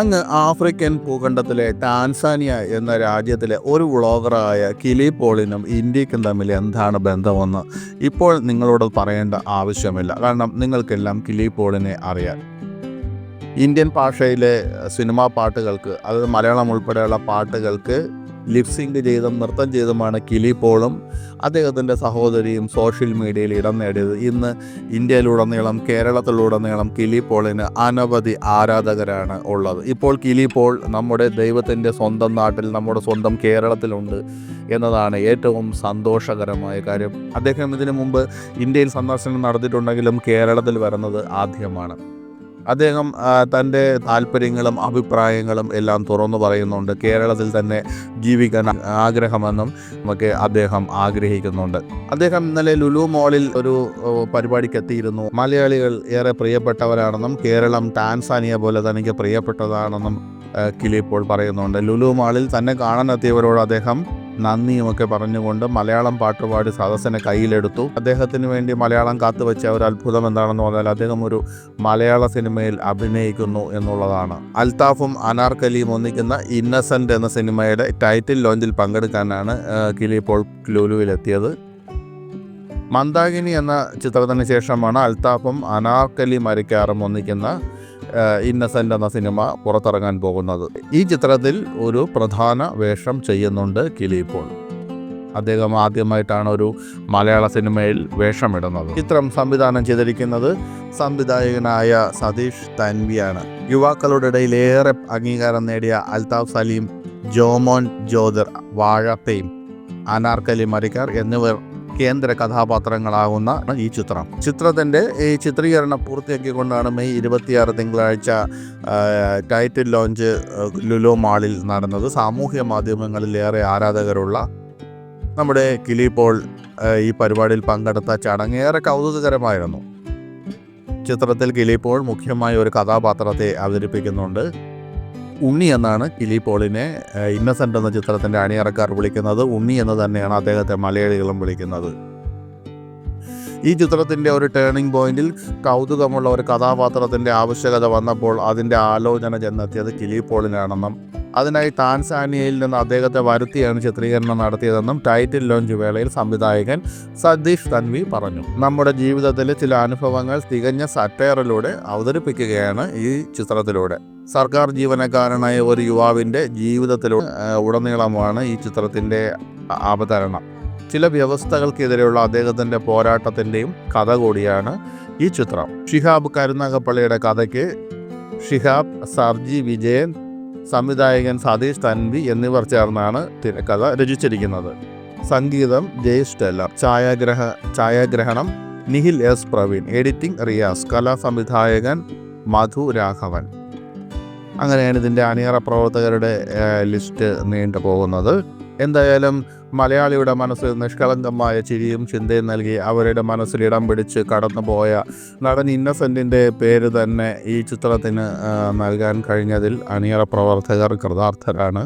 അങ്ങ് African ഭൂഖണ്ഡത്തിലെ Tanzania എന്ന രാജ്യത്തിലെ ഒരു വ്ളോഗറായ കിലി പോളിനും ഇന്ത്യക്കും തമ്മിൽ എന്താണ് ബന്ധമെന്ന് ഇപ്പോൾ നിങ്ങളോട് പറയേണ്ട ആവശ്യമില്ല. കാരണം നിങ്ങൾക്കെല്ലാം കിലി പോളിനെ അറിയാം. ഇന്ത്യൻ ഭാഷയിലെ സിനിമാ പാട്ടുകൾക്ക് അത് മലയാളം ഉൾപ്പെടെയുള്ള പാട്ടുകൾക്ക് ലിപ്സിങ്ക് ചെയ്തും നൃത്തം ചെയ്തുമാണ് കിലി പോളും അദ്ദേഹത്തിന്റെ സഹോദരിയും സോഷ്യൽ മീഡിയയിൽ ഇടം നേടിയത്. ഇന്ന് ഇന്ത്യയിലുടനീളം കേരളത്തിലുടനീളം കിലി പോളിന് അനവധി ആരാധകരാണ് ഉള്ളത്. ഇപ്പോൾ കിലി പോൾ നമ്മുടെ ദൈവത്തിന്റെ സ്വന്തം നാട്ടിൽ നമ്മുടെ സ്വന്തം കേരളത്തിലുണ്ട് എന്നതാണ് ഏറ്റവും സന്തോഷകരമായ കാര്യം. അദ്ദേഹം ഇതിനു മുമ്പ് ഇന്ത്യയിൽ സന്ദർശനം നടത്തിയിട്ടുണ്ടെങ്കിലും കേരളത്തിൽ വരുന്നത് ആദ്യമാണ്. അദ്ദേഹം തന്റെ താല്പര്യങ്ങളും അഭിപ്രായങ്ങളും എല്ലാം തുറന്നു പറയുന്നുണ്ട്. കേരളത്തിൽ തന്നെ ജീവിക്കാൻ ആഗ്രഹമെന്നും നമുക്ക് അദ്ദേഹം ആഗ്രഹിക്കുന്നുണ്ട്. അദ്ദേഹം ഇന്നലെ ലുലു മോളിൽ ഒരു പരിപാടിക്ക് എത്തിയിരുന്നു. മലയാളികൾ ഏറെ പ്രിയപ്പെട്ടവരാണെന്നും കേരളം ടാൻസാനിയ പോലെ തനിക്ക് പ്രിയപ്പെട്ടതാണെന്നും കിളിപ്പോൾ പറയുന്നുണ്ട്. ലുലു മാളിൽ തന്നെ കാണാനെത്തിയവരോട് അദ്ദേഹം നന്ദിയുമൊക്കെ പറഞ്ഞുകൊണ്ട് മലയാളം പാട്ടുപാടി സദസ്സിനെ കയ്യിലെടുത്തു. അദ്ദേഹത്തിന് വേണ്ടി മലയാളം കാത്തുവെച്ച ഒരു അത്ഭുതം എന്താണെന്ന് പറഞ്ഞാൽ അദ്ദേഹം ഒരു മലയാള സിനിമയിൽ അഭിനയിക്കുന്നു എന്നുള്ളതാണ്. അൽത്താഫും അനാർക്കലിയും ഒന്നിക്കുന്ന ഇന്നസെന്റ് എന്ന സിനിമയുടെ ടൈറ്റിൽ ലോഞ്ചിൽ പങ്കെടുക്കാനാണ് കിലി ഇപ്പോൾ ലുലുവിലെത്തിയത്. മന്ദാകിനി എന്ന ചിത്രത്തിന് ശേഷമാണ് അൽത്താഫും അനാർക്കലി മരിക്കാറും ഒന്നിക്കുന്ന ഇന്നസെന്റ് എന്ന സിനിമ പുറത്തിറങ്ങാൻ പോകുന്നത്. ഈ ചിത്രത്തിൽ ഒരു പ്രധാന വേഷം ചെയ്യുന്നുണ്ട് കിലി പോൾ. അദ്ദേഹം ആദ്യമായിട്ടാണ് ഒരു മലയാള സിനിമയിൽ വേഷമിടുന്നത്. ചിത്രം സംവിധാനം ചെയ്തിരിക്കുന്നത് സംവിധായകനായ സതീഷ് തൻവിയാണ്. യുവാക്കളുടെ ഇടയിൽ ഏറെ അംഗീകാരം നേടിയ അൽതാഫ് സലീം ജോമോൻ ജോദർ വാഴപ്പയും അനാർക്കലി മരിക്കാർ എന്നിവർ കേന്ദ്ര കഥാപാത്രങ്ങളാകുന്ന ഈ ചിത്രം. ചിത്രത്തിന്റെ ഈ ചിത്രീകരണം പൂർത്തിയാക്കിക്കൊണ്ടാണ് മെയ് ഇരുപത്തിയാറ് തിങ്കളാഴ്ച ടൈറ്റിൽ ലോഞ്ച് ലുലോ മാളിൽ നടന്നത്. സാമൂഹ്യ മാധ്യമങ്ങളിലേറെ ആരാധകരുള്ള നമ്മുടെ കിലി ഈ പരിപാടിയിൽ പങ്കെടുത്ത ചടങ്ങ് ഏറെ കൗതുകകരമായിരുന്നു. ചിത്രത്തിൽ കിലി പോൾ മുഖ്യമായ ഒരു കഥാപാത്രത്തെ അവതരിപ്പിക്കുന്നുണ്ട്. ഉണ്ണി എന്നാണ് കിലി പോളിനെ ഇന്നസെന്റ് എന്ന ചിത്രത്തിന്റെ അണിയറക്കാർ വിളിക്കുന്നത്. ഉണ്ണി എന്ന് തന്നെയാണ് അദ്ദേഹത്തെ മലയാളികളും വിളിക്കുന്നത്. ഈ ചിത്രത്തിന്റെ ഒരു ടേണിംഗ് പോയിന്റിൽ കൗതുകമുള്ള ഒരു കഥാപാത്രത്തിന്റെ ആവശ്യകത വന്നപ്പോൾ അതിന്റെ ആലോചന ചെന്നെത്തിയത് കിലി പോളിനാണെന്നും അതിനായി താൻസാനിയയിൽ നിന്ന് അദ്ദേഹത്തെ വരുത്തിയാണ് ചിത്രീകരണം നടത്തിയതെന്നും ടൈറ്റിൽ ലോഞ്ച് വേളയിൽ സംവിധായകൻ സതീഷ് തൻവി പറഞ്ഞു. നമ്മുടെ ജീവിതത്തിലെ ചില അനുഭവങ്ങൾ തികഞ്ഞ സറ്റയറിലൂടെ അവതരിപ്പിക്കുകയാണ് ഈ ചിത്രത്തിലൂടെ. സർക്കാർ ജീവനക്കാരനായ ഒരു യുവാവിന്റെ ജീവിതത്തിലൂടെ ഉടനീളമാണ് ഈ ചിത്രത്തിന്റെ അവതരണം. ചില വ്യവസ്ഥകൾക്കെതിരെയുള്ള അദ്ദേഹത്തിന്റെ പോരാട്ടത്തിന്റെയും കഥ കൂടിയാണ് ഈ ചിത്രം. ഷിഹാബ് കരുനാഗപ്പള്ളിയുടെ കഥയ്ക്ക് ഷിഹാബ് സർജി വിജയൻ സംവിധായകൻ സതീഷ് തൻവി എന്നിവർ ചേർന്നാണ് തിരക്കഥ രചിച്ചിരിക്കുന്നത്. സംഗീതം ജയ് ടെല്ലർ ഛായാഗ്രഹ ഛായാഗ്രഹണം നിഹിൽ എസ് പ്രവീൺ. എഡിറ്റിംഗ് റിയാസ്. കലാ സംവിധായകൻ മധു രാഘവൻ. അങ്ങനെയാണ് ഇതിന്റെ അണിയറ പ്രവർത്തകരുടെ ലിസ്റ്റ് നീണ്ടു പോകുന്നത് എന്തായാലും മലയാളിയുടെ മനസ്സിൽ നിഷ്കളങ്കമായ ചിരിയും ചിന്തയും നൽകി അവരുടെ മനസ്സിൽ ഇടം പിടിച്ച് കടന്നുപോയ നടൻ ഇന്നസെന്റിന്റെ പേര് തന്നെ ഈ ചിത്രത്തിന് നൽകാൻ കഴിഞ്ഞതിൽ അണിയറ പ്രവർത്തകർ കൃതാർത്ഥരാണ്.